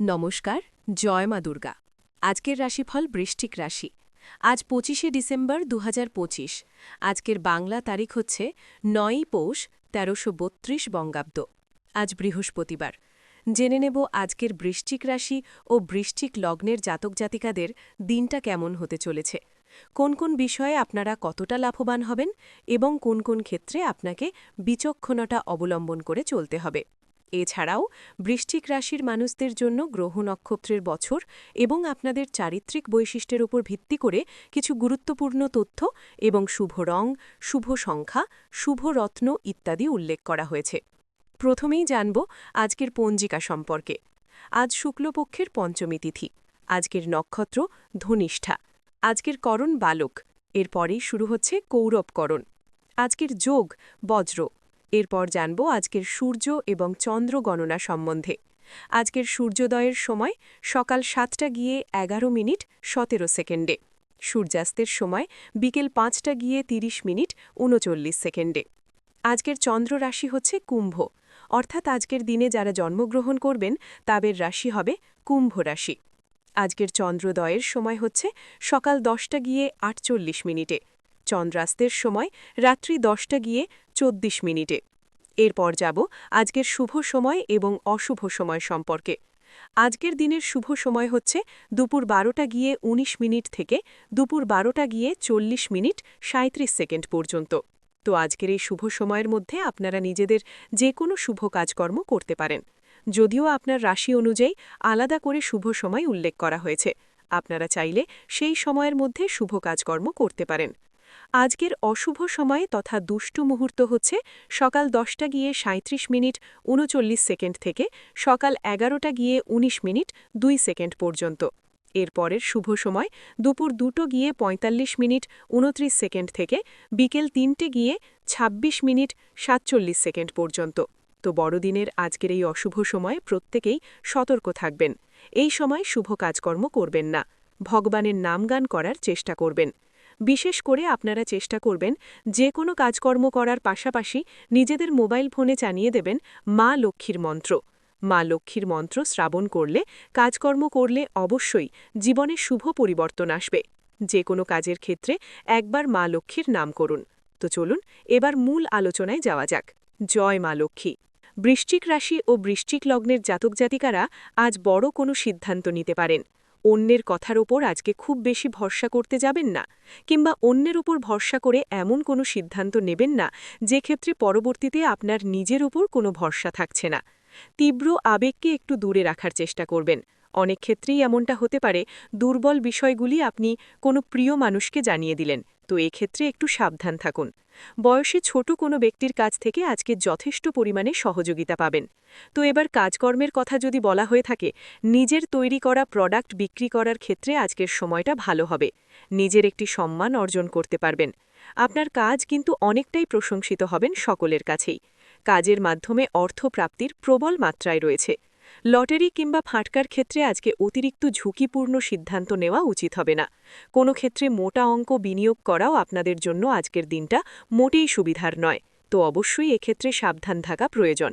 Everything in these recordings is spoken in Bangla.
নমস্কার, জয় মা দুর্গা। আজকের রাশিফল বৃষ্টিক রাশি। আজ পঁচিশে ডিসেম্বর দু হাজার পঁচিশ। আজকের বাংলা তারিখ হচ্ছে নয়ই পৌষ তেরোশো বত্রিশ বঙ্গাব্দ। আজ বৃহস্পতিবার। জেনে নেব আজকের বৃশ্চিক রাশি ও বৃশ্চিক লগ্নের জাতক জাতিকাদের দিনটা কেমন হতে চলেছে। কোন কোন বিষয়ে আপনারা কতটা লাভবান হবেন এবং কোন কোন ক্ষেত্রে আপনাকে বিচক্ষণতা অবলম্বন করে চলতে হবে। এছাড়াও বৃষ্টিক রাশির মানুষদের জন্য গ্রহ নক্ষত্রের বছর এবং আপনাদের চারিত্রিক বৈশিষ্ট্যের উপর ভিত্তি করে কিছু গুরুত্বপূর্ণ তথ্য এবং শুভ রং, শুভ সংখ্যা, শুভ রত্ন ইত্যাদি উল্লেখ করা হয়েছে। প্রথমেই জানব আজকের পঞ্জিকা সম্পর্কে। আজ শুক্লপক্ষের পঞ্চমী তিথি। আজকের নক্ষত্র ধনিষ্ঠা। আজকের করণ বালক। এরপরেই শুরু হচ্ছে কৌরবকরণ। আজকের যোগ বজ্র। এরপর জানব আজকের সূর্য এবং চন্দ্র গণনা সম্বন্ধে। আজকের সূর্যোদয়ের সময় সকাল সাতটা গিয়ে এগারো মিনিট সতেরো সেকেন্ডে। সূর্যাস্তের সময় বিকেল পাঁচটা গিয়ে ৩০ মিনিট উনচল্লিশ সেকেন্ডে। আজকের চন্দ্র রাশি হচ্ছে কুম্ভ। অর্থাৎ আজকের দিনে যারা জন্মগ্রহণ করবেন, তাদের রাশি হবে কুম্ভ রাশি। আজকের চন্দ্রোদয়ের সময় হচ্ছে সকাল দশটা গিয়ে আটচল্লিশ মিনিটে। চন্দ্রাস্তের সময় রাত্রি দশটা গিয়ে চব্বিশ মিনিটে। এরপর যাব আজকের শুভ সময় এবং অশুভ সময় সম্পর্কে। আজকের দিনের শুভ সময় হচ্ছে দুপুর বারোটা গিয়ে ১৯ মিনিট থেকে দুপুর বারোটা গিয়ে চল্লিশ মিনিট সাঁত্রিশ সেকেন্ড পর্যন্ত। তো আজকের এই শুভ সময়ের মধ্যে আপনারা নিজেদের যে কোনো শুভ কাজকর্ম করতে পারেন। যদিও আপনার রাশি অনুযায়ী আলাদা করে শুভ সময় উল্লেখ করা হয়েছে। আপনারা চাইলে সেই সময়ের মধ্যে শুভ কাজকর্ম করতে পারেন। আজকের অশুভ সময়ে তথা দুষ্টু মুহূর্ত হচ্ছে সকাল দশটা গিয়ে সাঁত্রিশ মিনিট উনচল্লিশ সেকেন্ড থেকে সকাল এগারোটা গিয়ে ১৯ মিনিট দুই সেকেন্ড পর্যন্ত। এরপরের শুভ সময় দুপুর দুটো গিয়ে ৪৫ মিনিট উনত্রিশ সেকেন্ড থেকে বিকেল তিনটে গিয়ে ২৬ মিনিট সাতচল্লিশ সেকেন্ড পর্যন্ত। তো বড়দিনের আজকের এই অশুভ সময়ে প্রত্যেকেই সতর্ক থাকবেন। এই সময় শুভ কাজকর্ম করবেন না। ভগবানের নামগান করার চেষ্টা করবেন। বিশেষ করে আপনারা চেষ্টা করবেন যে কোনো কাজকর্ম করার পাশাপাশি নিজেদের মোবাইল ফোনে জানিয়ে দেবেন মা লক্ষ্মীর মন্ত্র। মা লক্ষ্মীর মন্ত্র শ্রাবণ করলে, কাজকর্ম করলে অবশ্যই জীবনে শুভ পরিবর্তন আসবে। যে কোনো কাজের ক্ষেত্রে একবার মা লক্ষ্মীর নাম করুন। তো চলুন, এবার মূল আলোচনায় যাওয়া যাক। জয় মা লক্ষ্মী। বৃশ্চিক রাশি ও বৃশ্চিক লগ্নের জাতক জাতিকারা আজ বড় কোনো সিদ্ধান্ত নিতে পারেন। অন্যের কথার ওপর আজকে খুব বেশি ভরসা করতে যাবেন না কিংবা অন্যের ওপর ভরসা করে এমন কোনো সিদ্ধান্ত নেবেন না যে ক্ষেত্রে পরবর্তীতে আপনার নিজের ওপর কোনো ভরসা থাকছে না। তীব্র আবেগকে একটু দূরে রাখার চেষ্টা করবেন। অনেক ক্ষেত্রেই এমনটা হতে পারে, দুর্বল বিষয়গুলি আপনি কোনো প্রিয় মানুষকে জানিয়ে দিলেন, তো এক্ষেত্রে একটু সাবধান থাকুন। বয়সে ছোট কোনো ব্যক্তির কাছ থেকে আজকে যথেষ্ট পরিমাণে সহযোগিতা পাবেন। তো এবার কাজকর্মের কথা যদি বলা হয়ে থাকে, নিজের তৈরি করা প্রোডাক্ট বিক্রি করার ক্ষেত্রে আজকের সময়টা ভালো হবে। নিজের একটি সম্মান অর্জন করতে পারবেন। আপনার কাজ কিন্তু অনেকটাই প্রশংসিত হবেন সকলের কাছেই। কাজের মাধ্যমে অর্থপ্রাপ্তির প্রবল মাত্রায় রয়েছে। লটারি কিংবা ফাটকার ক্ষেত্রে আজকে অতিরিক্ত ঝুঁকিপূর্ণ সিদ্ধান্ত নেওয়া উচিত হবে না। কোনো ক্ষেত্রে মোটা অঙ্ক বিনিয়োগ করাও আপনাদের জন্য আজকের দিনটা মোটেই সুবিধার নয়। তো অবশ্যই এক্ষেত্রে সাবধান থাকা প্রয়োজন।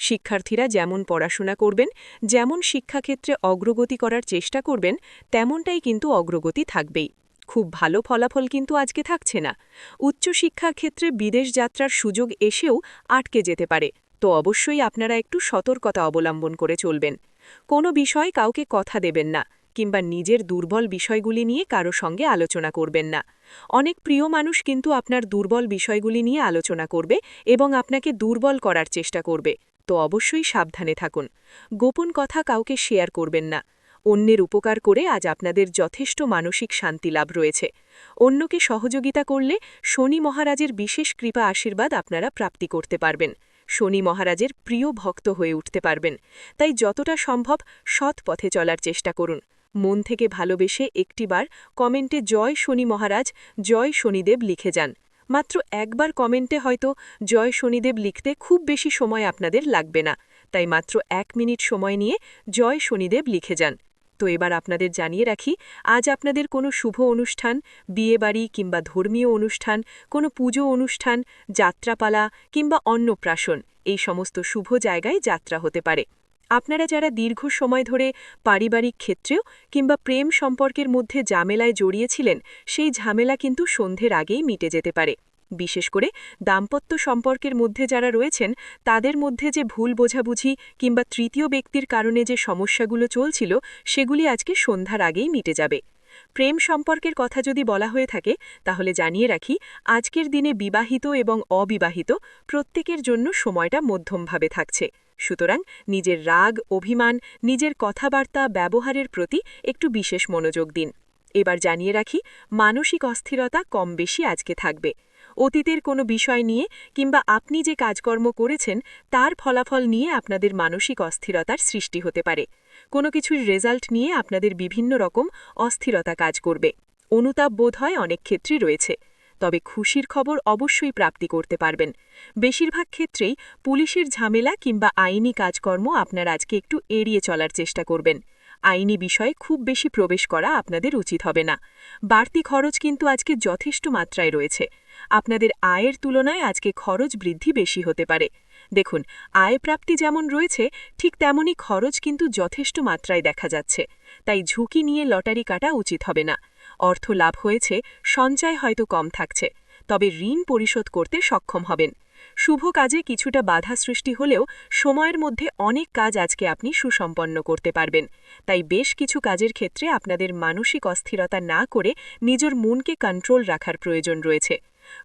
শিক্ষার্থীরা যেমন পড়াশোনা করবেন, যেমন শিক্ষাক্ষেত্রে অগ্রগতি করার চেষ্টা করবেন, তেমনটাই কিন্তু অগ্রগতি থাকবেই। খুব ভালো ফলাফল কিন্তু আজকে থাকছে না। উচ্চশিক্ষার ক্ষেত্রে বিদেশ যাত্রার সুযোগ এসেও আটকে যেতে পারে, তো অবশ্যই আপনারা একটু সতর্কতা অবলম্বন করে চলবেন। কোনো বিষয় কাউকে কথা দেবেন না, কিংবা নিজের দুর্বল বিষয়গুলি নিয়ে কারও সঙ্গে আলোচনা করবেন না। অনেক প্রিয় মানুষ কিন্তু আপনার দুর্বল বিষয়গুলি নিয়ে আলোচনা করবে এবং আপনাকে দুর্বল করার চেষ্টা করবে। তো অবশ্যই সাবধানে থাকুন। গোপন কথা কাউকে শেয়ার করবেন না। অন্যের উপকার করে আজ আপনাদের যথেষ্ট মানসিক শান্তি লাভ রয়েছে। অন্যকে সহযোগিতা করলে শনি মহারাজের বিশেষ কৃপা আশীর্বাদ আপনারা প্রাপ্তি করতে পারবেন। শনি মহারাজের প্রিয় ভক্ত হয়ে উঠতে পারবেন। তাই যতটা সম্ভব সৎ পথে চলার চেষ্টা করুন। মন থেকে ভালোবেসে একটিবার কমেন্টে জয় শনি মহারাজ, জয় শনিদেব লিখে যান। মাত্র একবার কমেন্টে হয়তো জয় শনিদেব লিখতে খুব বেশি সময় আপনাদের লাগবে না, তাই মাত্র এক মিনিট সময় নিয়ে জয় শনিদেব লিখে যান। তো এবার আপনাদের জানিয়ে রাখি, আজ আপনাদের কোনো শুভ অনুষ্ঠান, বিয়েবাড়ি কিংবা ধর্মীয় অনুষ্ঠান, কোনো পুজো অনুষ্ঠান, যাত্রাপালা কিংবা অন্নপ্রাশন, এই সমস্ত শুভ জায়গায় যাত্রা হতে পারে। আপনারা যারা দীর্ঘ সময় ধরে পারিবারিক ক্ষেত্রেও কিংবা প্রেম সম্পর্কের মধ্যে ঝামেলায় জড়িয়েছিলেন, সেই ঝামেলা কিন্তু সন্ধ্যের আগেই মিটে যেতে পারে। বিশেষ করে দাম্পত্য সম্পর্কের মধ্যে যারা রয়েছেন, তাদের মধ্যে যে ভুল বোঝাবুঝি কিংবা তৃতীয় ব্যক্তির কারণে যে সমস্যাগুলো চলছিল, সেগুলি আজকে সন্ধ্যার আগেই মিটে যাবে। প্রেম সম্পর্কের কথা যদি বলা হয়ে থাকে, তাহলে জানিয়ে রাখি, আজকের দিনে বিবাহিত এবং অবিবাহিত প্রত্যেকের জন্য সময়টা মধ্যমভাবে থাকছে। সুতরাং নিজের রাগ, অভিমান, নিজের কথাবার্তা, ব্যবহারের প্রতি একটু বিশেষ মনোযোগ দিন। এবার জানিয়ে রাখি, মানসিক অস্থিরতা কম বেশি আজকে থাকবে। অতীতের কোনো বিষয় নিয়ে কিংবা আপনি যে কাজকর্ম করেছেন, তার ফলাফল নিয়ে আপনাদের মানসিক অস্থিরতার সৃষ্টি হতে পারে। কোনো কিছুর রেজাল্ট নিয়ে আপনাদের বিভিন্ন রকম অস্থিরতা কাজ করবে। অনুতাপ বোধ হয় অনেক ক্ষেত্রেই রয়েছে। তবে খুশির খবর অবশ্যই প্রাপ্তি করতে পারবেন। বেশিরভাগ ক্ষেত্রেই পুলিশের ঝামেলা কিংবা আইনি কাজকর্ম আপনার আজকে একটু এড়িয়ে চলার চেষ্টা করবেন। আইনি বিষয়ে খুব বেশি প্রবেশ করা আপনাদের উচিত হবে না। বাড়তি খরচ কিন্তু আজকে যথেষ্ট মাত্রায় রয়েছে। আপনাদের আয়ের তুলনায় আজকে খরচ বৃদ্ধি বেশি হতে পারে। দেখুন, আয় প্রাপ্তি যেমন রয়েছে, ঠিক তেমনই খরচ কিন্তু যথেষ্ট মাত্রায় দেখা যাচ্ছে। তাই ঝুঁকি নিয়ে লটারি কাটা উচিত হবে না। অর্থ লাভ হয়েছে, সঞ্চয় হয়তো কম থাকছে, তবে ঋণ পরিশোধ করতে সক্ষম হবেন। শুভ কাজে কিছুটা বাধা সৃষ্টি হলেও সময়ের মধ্যে অনেক কাজ আজকে আপনি সুসম্পন্ন করতে পারবেন। তাই বেশ কিছু কাজের ক্ষেত্রে আপনাদের মানসিক অস্থিরতা না করে নিজের মনকে কন্ট্রোল রাখার প্রয়োজন রয়েছে।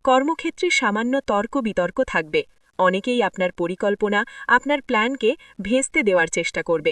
কর্মক্ষেত্রে সামান্য তর্ক বিতর্ক থাকবে। অনেকেই আপনার পরিকল্পনা, আপনার প্ল্যানকে ভেস্তে দেওয়ার চেষ্টা করবে।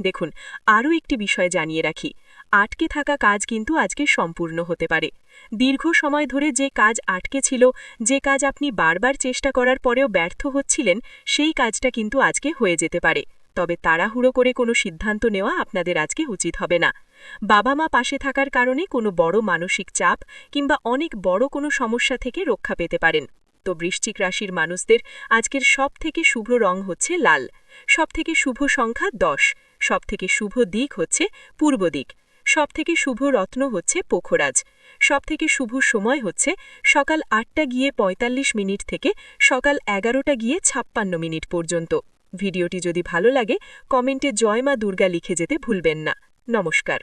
দেখুন, আরও একটি বিষয় জানিয়ে রাখি। আটকে থাকা কাজ কিন্তু আজকে সম্পূর্ণ হতে পারে। দীর্ঘ সময় ধরে যে কাজ আটকে ছিল, যে কাজ আপনি বারবার চেষ্টা করার পরেও ব্যর্থ হচ্ছিলেন, সেই কাজটা কিন্তু আজকে হয়ে যেতে পারে। তবে তাড়াহুড়ো করে কোনো সিদ্ধান্ত নেওয়া আপনাদের আজকে উচিত হবে না। বাবা মা পাশে থাকার কারণে কোনো বড় মানসিক চাপ কিংবা অনেক বড় কোনো সমস্যা থেকে রক্ষা পেতে পারেন। তো বৃশ্চিক রাশির মানুষদের আজকের সব থেকে শুভ রং হচ্ছে লাল। সব থেকে শুভ সংখ্যা দশ। সব থেকে শুভ দিক হচ্ছে পূর্ব দিক সব থেকে শুভ রত্ন হচ্ছে পোখরাজ সব থেকে শুভ সময় হচ্ছে সকাল আটটা গিয়ে ৪৫ মিনিট থেকে সকাল এগারোটা গিয়ে ছাপ্পান্ন মিনিট পর্যন্ত। ভিডিওটি যদি ভালো লাগে, কমেন্টে জয় মা দুর্গা লিখে যেতে ভুলবেন না। নমস্কার।